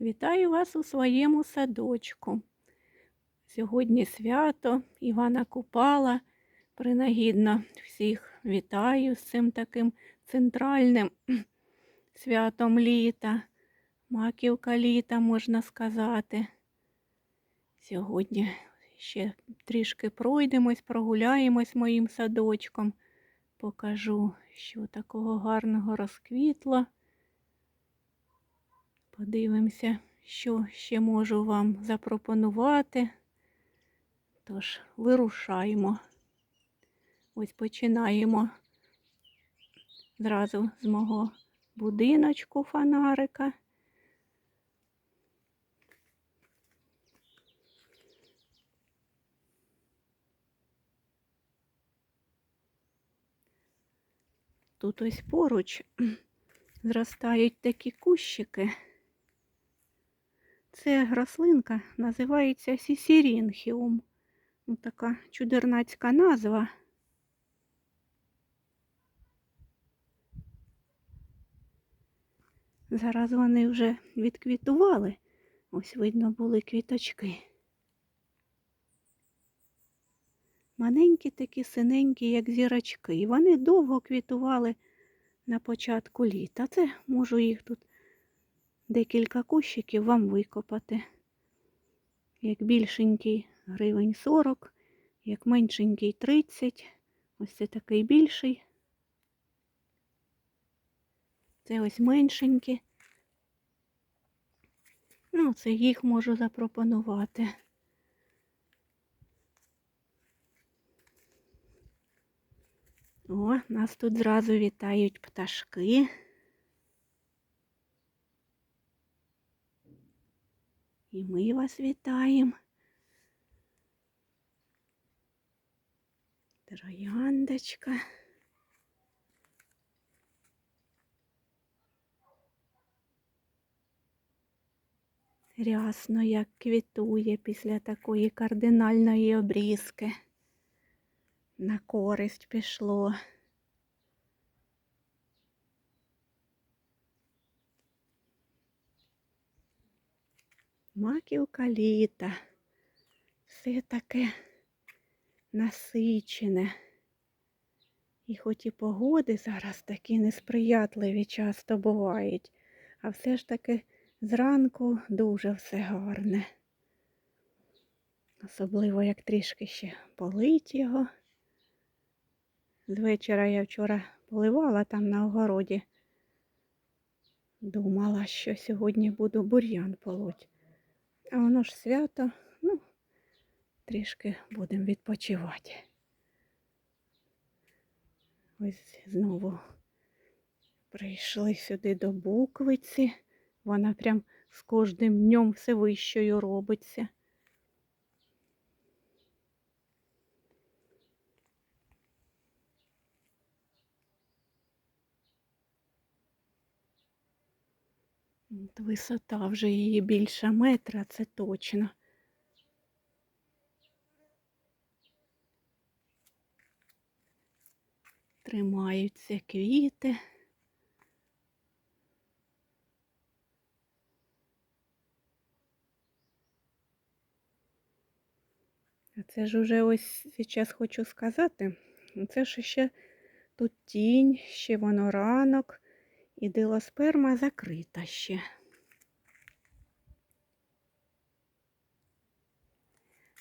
Вітаю вас у своєму садочку. Сьогодні свято Івана Купала. Принагідно всіх вітаю з цим таким центральним святом літа, маківка літа, можна сказати. Сьогодні ще трішки пройдемось, прогуляємось моїм садочком. Покажу, що такого гарного розквітло. Подивимося, що ще можу вам запропонувати. Тож, вирушаємо. Ось починаємо зразу з мого будиночку фонарика. Тут ось поруч зростають такі кущики. Це рослинка називається сісірінхіум. Ну, така чудернацька назва. Зараз вони вже відквітували. Ось видно були квіточки. Маленькі такі синенькі, як зірочки. І вони довго квітували на початку літа. Це можу їх тут декілька кущиків вам викопати. Як більшенький гривень 40, як меншенький 30. Ось це такий більший. Це ось меншенькі. Ну, це їх можу запропонувати. О, нас тут зразу вітають пташки. І ми вас вітаємо. Трояндочка. Рясно, як квітує після такої кардинальної обрізки. На користь пішло. Маківка літа. Все таке насичене. І хоч і погоди зараз такі несприятливі часто бувають, а все ж таки зранку дуже все гарне. Особливо, як трішки ще полить його. З вечора я вчора поливала там на огороді. Думала, що сьогодні буду бур'ян полоть. А воно ж свято, ну, трішки будемо відпочивати. Ось знову прийшли сюди до буквиці. Вона прям з кожним днем все вищою робиться. От Висота вже її більше метра, це точно. Тримаються квіти. А це ж уже ось зараз хочу сказати, це ж ще тут тінь, ще воно ранок. І дилосперма закрита ще.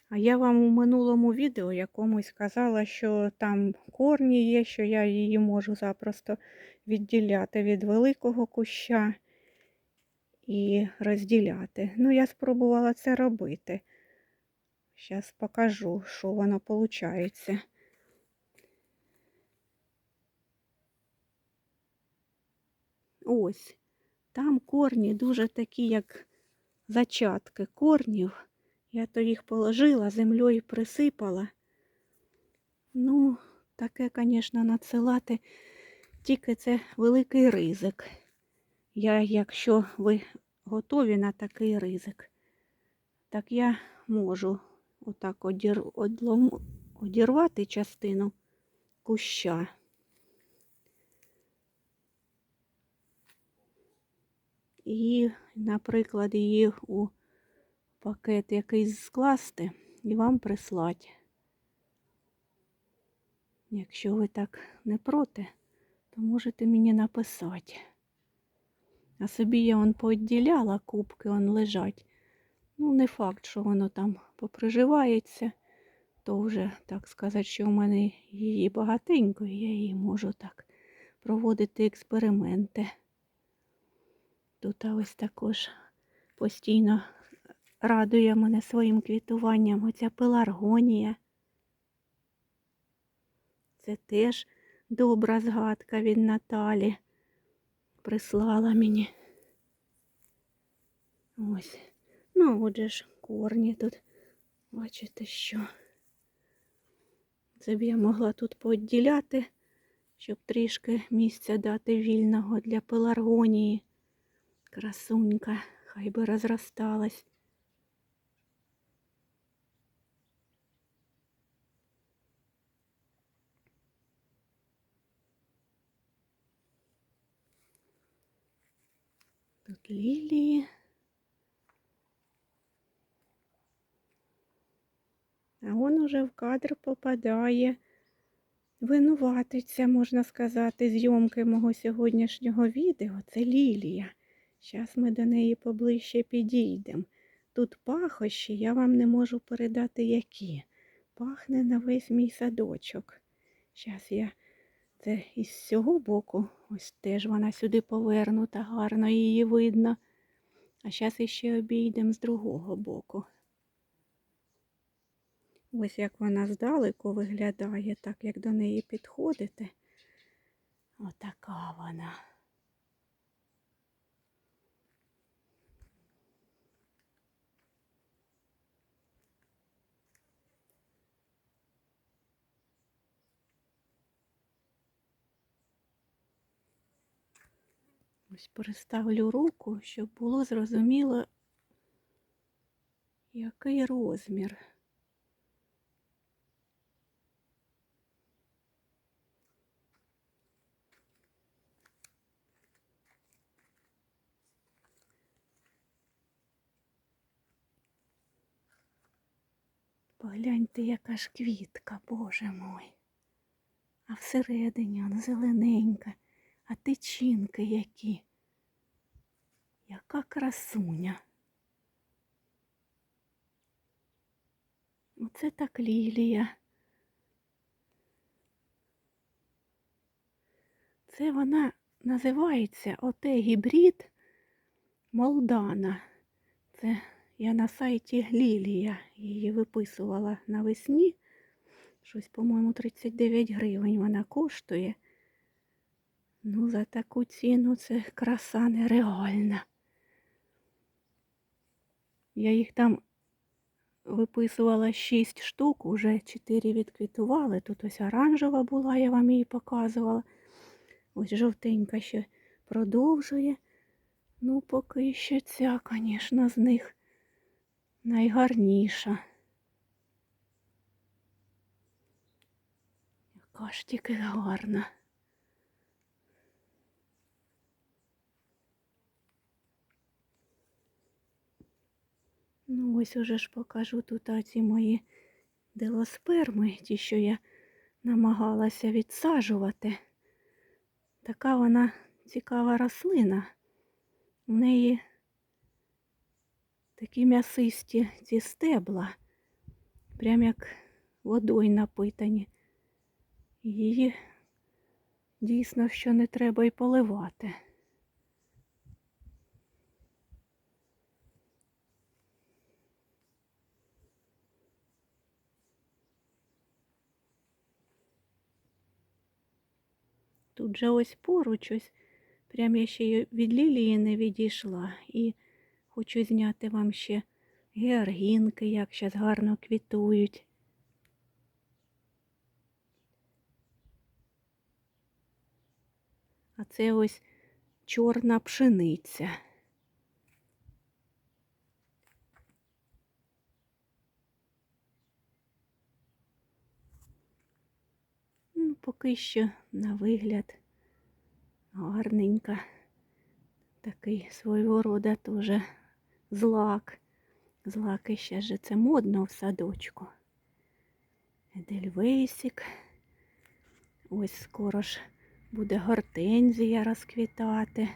А я вам у минулому відео якомусь казала, що там корні є, що я її можу запросто відділяти від великого куща і розділяти. Ну, я спробувала це робити. Зараз покажу, що воно виходить. Ось. Там корні дуже такі, як зачатки корнів. Я то їх положила, землею присипала. Ну, таке, звісно, надсилати, тільки це великий ризик. Я, якщо ви готові на такий ризик, так я можу отак одір... одлом... одірвати частину куща. І, наприклад, її у пакет якийсь скласти і вам прислати. Якщо ви так не проти, то можете мені написати. А собі я он поодділяла, кубки он лежать. Ну, не факт, що воно там поприживається, то вже, так сказати, що в мене її багатенько, і я її можу так проводити експерименти. Тут ось також постійно радує мене своїм квітуванням оця пеларгонія. Це теж добра згадка від Наталі. Прислала мені. Ось. Ну, отже ж корні тут. Бачите, що. Це б я могла тут поодділяти, щоб трішки місця дати вільного для пеларгонії. Красунька, хай би розросталась. Тут лілії. А он уже в кадр попадає. Винуватиця, можна сказати, зйомки мого сьогоднішнього відео. Це Лілія. Зараз ми до неї поближче підійдемо. Тут пахощі, я вам не можу передати які. Пахне на весь мій садочок. Зараз я це із цього боку, ось теж вона сюди повернута, гарно її видно. А зараз іще обійдемо з другого боку. Ось як вона здалеку виглядає, так як до неї підходите. Отака вона. Ось переставлю руку, щоб було зрозуміло, який розмір. Погляньте, яка ж квітка, боже мой. А всередині вона зелененька, а тичинки які. Яка красуня. Оце так лілія. Це вона називається оте гібрид Молдана. Це я на сайті Лілія її виписувала навесні. Щось, по-моєму, 39 гривень вона коштує. Ну, за таку ціну це краса нереальна. Я їх там виписувала 6 штук, уже 4 відквітували. Тут ось оранжева була, я вам її показувала. Ось жовтенька ще продовжує. Ну, поки що ця, звісно, з них найгарніша. Яка ж тільки гарна. Ну, ось уже ж покажу тут ці мої делосперми, ті, що я намагалася відсаджувати. Така вона цікава рослина. У неї такі м'ясисті ці стебла, прям як водою напитані. Її дійсно що не треба й поливати. Тут же ось поруч ось, прям я ще від лілії не відійшла. І хочу зняти вам ще георгінки, як зараз гарно квітують. А це ось чорна пшениця. Ну, поки що на вигляд гарненька. Такий свого рода теж злак. Злаки ще ж це модно в садочку. Едельвейсик. Ось скоро ж буде гортензія розквітати.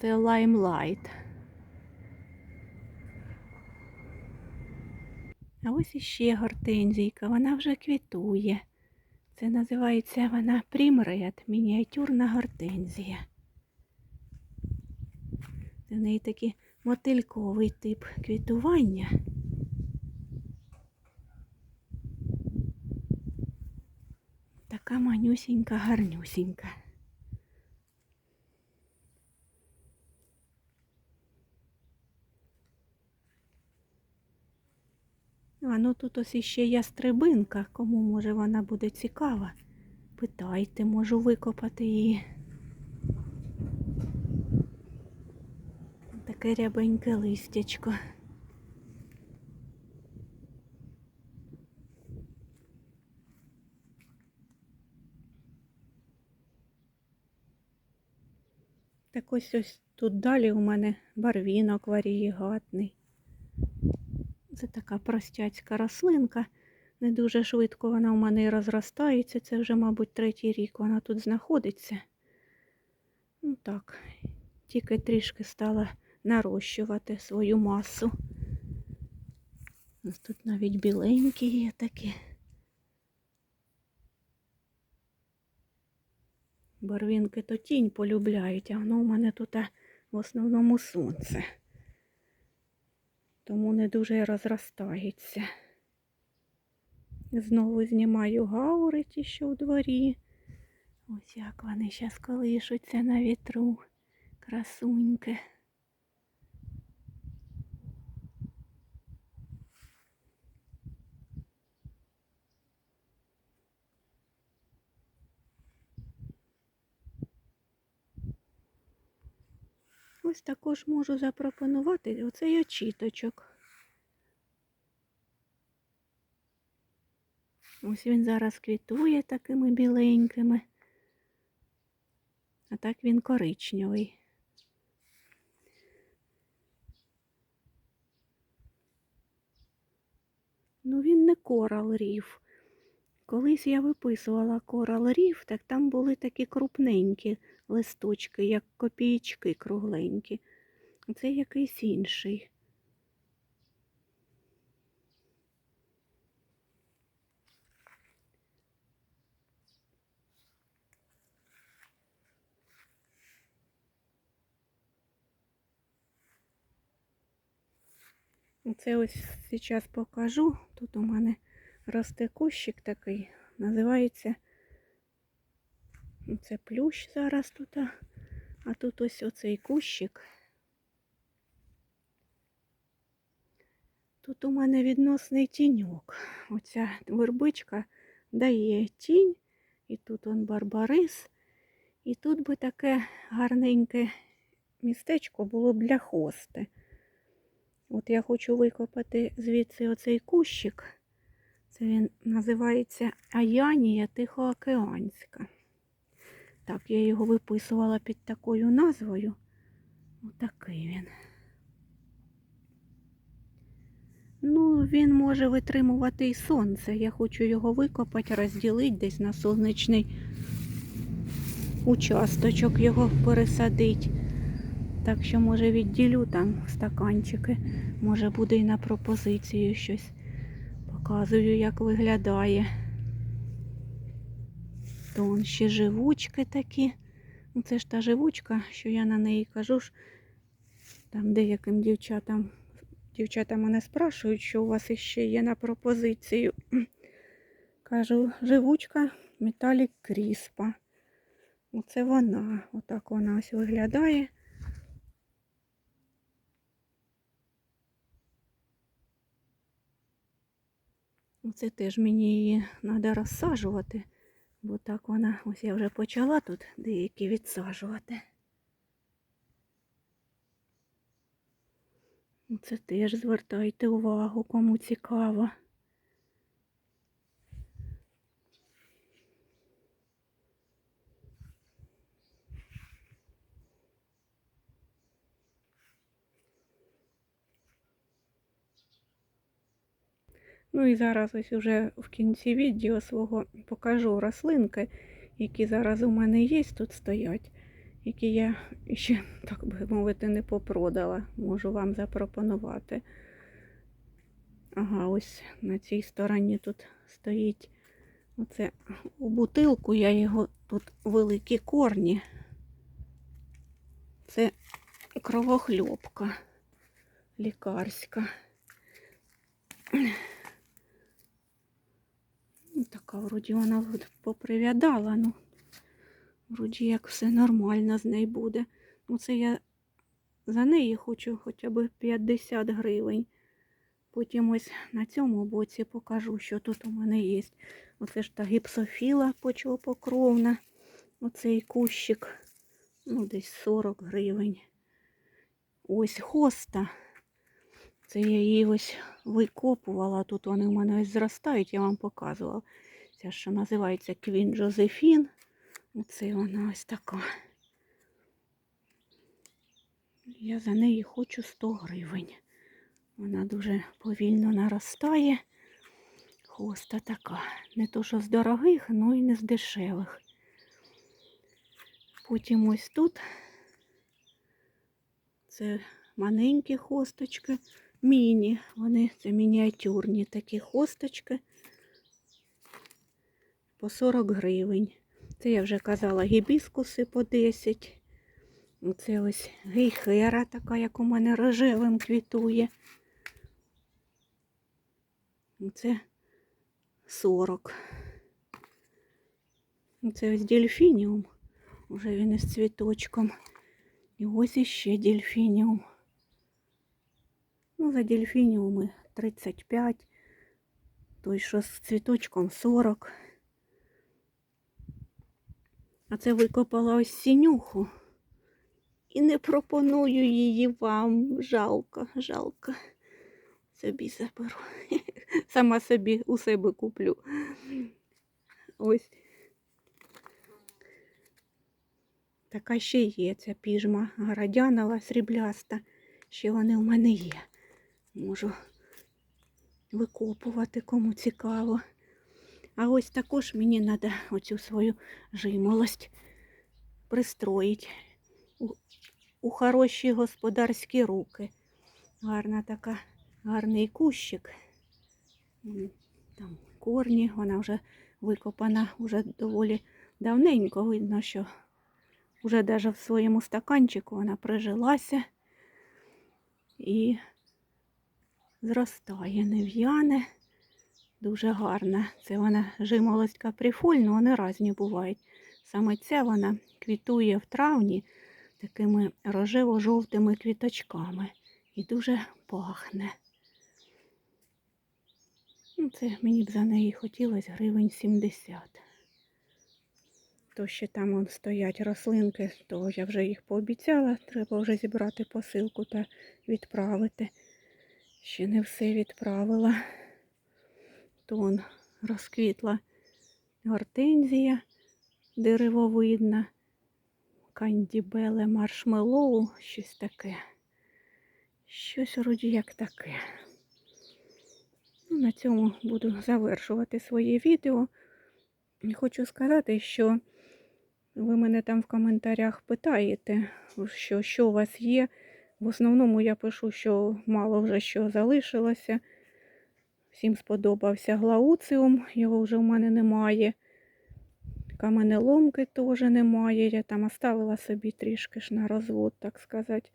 Це лаймлайт. А ось іще гортензійка, вона вже квітує. Це називається вона примред, мініатюрна гортензія. Це в неї такий мотильковий тип квітування. Така манюсінька, гарнюсінька. Ну тут ось іще ястребинка. Кому може вона буде цікава? Питайте, можу викопати її. Таке рябеньке листячко. Так ось ось тут далі у мене барвінок варієгатний. Це така простяцька рослинка. Не дуже швидко вона у мене і розростається. Це вже, мабуть, третій рік вона тут знаходиться. Ну так, тільки трішки стала нарощувати свою масу. Тут навіть біленькі є такі. Барвінки то тінь полюбляють, а воно у мене тут в основному сонце. Тому не дуже розростається. Знову знімаю гаури ті, що у дворі. Ось як вони зараз колишуться на вітру. Красуньки. Ось також можу запропонувати оцей очіточок. Ось він зараз квітує такими біленькими, а так він коричневий. Ну, він не корал рів. Колись я виписувала корал рів, так там були такі крупненькі листочки, як копійки кругленькі. Це якийсь інший. Це ось зараз покажу. Тут у мене росте кущик такий, називається це плющ зараз тут, а тут ось оцей кущик. Тут у мене відносний тіньок. Оця вербичка дає тінь, і тут он барбарис, і тут би таке гарненьке містечко було б для хости. От я хочу викопати звідси оцей кущик. Він називається Аянія Тихоокеанська. Так, я його виписувала під такою назвою. Отакий він. Ну, він може витримувати і сонце. Я хочу його викопати, розділити десь на сонячний участочок його пересадити. Так що, може, відділю там стаканчики. Може, буде і на пропозицію щось. Показую, як виглядає. То он ще живучки такі. Ну, це ж та живучка, що я на неї кажу. ж, Там деяким дівчатам, дівчата мене спрашують, що у вас іще є на пропозицію. Кажу, живучка Металік Кріспа. Оце вона. Отак вона ось виглядає. Оце теж мені її треба розсаджувати, бо так вона, ось я вже почала тут деякі відсаджувати. Це теж звертайте увагу, кому цікаво. Ну і зараз ось уже в кінці відео свого покажу рослинки, які зараз у мене є, тут стоять, які я ще, так би мовити, не попродала. Можу вам запропонувати. Ага, ось на цій стороні тут стоїть оце у бутилку, я його тут великі корні. Це кровохльопка лікарська. Така вроді вона поприв'ядала, ну вроді як все нормально з нею буде. Ну це я за неї хочу хоча б 50 гривень. Потім ось на цьому боці покажу, що тут у мене є. Оце ж та гіпсофіла почвопокровна. Оцей кущик. Ну, десь 40 гривень. Ось хоста. Це я її ось викопувала. Тут вони в мене ось зростають, я вам показувала. Ця що називається Квін Жозефін. Оце вона ось така. Я за неї хочу 100 гривень. Вона дуже повільно наростає. Хоста така. Не то, що з дорогих, ну і не з дешевих. Потім ось тут це маленькі хосточки, міні. Вони це мініатюрні такі хосточки по 40 гривень. Це я вже казала гібіскуси по 10. Оце ось гейхера така, як у мене рожевим квітує. Це 40. Це ось дельфініум. Уже він із цвіточком. І ось іще дельфініум. Ну, за дельфініуми 35. Той, що з цвіточком 40. А це викопала ось сінюху. І не пропоную її вам. Жалко, жалко. Собі заберу. Сама собі у себе куплю. Ось. Така ще є ця піжма городянова, срібляста. Ще вони у мене є. Можу викопувати, кому цікаво. А ось також мені треба оцю свою жимолость пристроїть у, у хороші господарські руки. Гарна така, гарний кущик. Там корні, вона вже викопана вже доволі давненько. Видно, що вже навіть в своєму стаканчику вона прижилася і зростає, не в'яне. Дуже гарна. Це вона жимолость каприфольна, вони різні бувають. Саме ця вона квітує в травні такими рожево-жовтими квіточками і дуже пахне. Ну, це мені б за неї хотілося гривень 70. То ще там вон стоять рослинки, то я вже їх пообіцяла. Треба вже зібрати посилку та відправити. Ще не все відправила. То вон розквітла гортензія деревовидна, кандібеле маршмеллоу, щось таке. Щось вроді як таке. Ну, На цьому буду завершувати своє відео. Хочу сказати, що ви мене там в коментарях питаєте, що, що у вас є. В основному я пишу, що мало вже що залишилося. Всім сподобався глауціум, його вже в мене немає. Каменеломки теж немає. Я там оставила собі трішки ж на розвод, так сказати.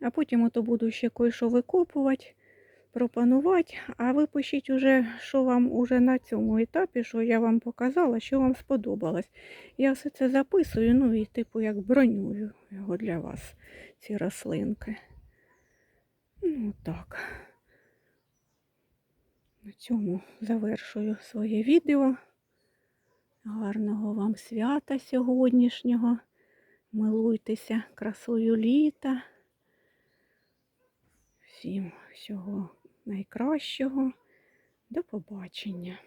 А потім ото буду ще кое-що викопувати, пропонувати. А ви пишіть уже, що вам уже на цьому етапі, що я вам показала, що вам сподобалось. Я все це записую, ну і типу як бронюю його для вас, ці рослинки. Ну так. На цьому завершую своє відео. Гарного вам свята сьогоднішнього. Милуйтеся красою літа. Всім всього найкращого. До побачення.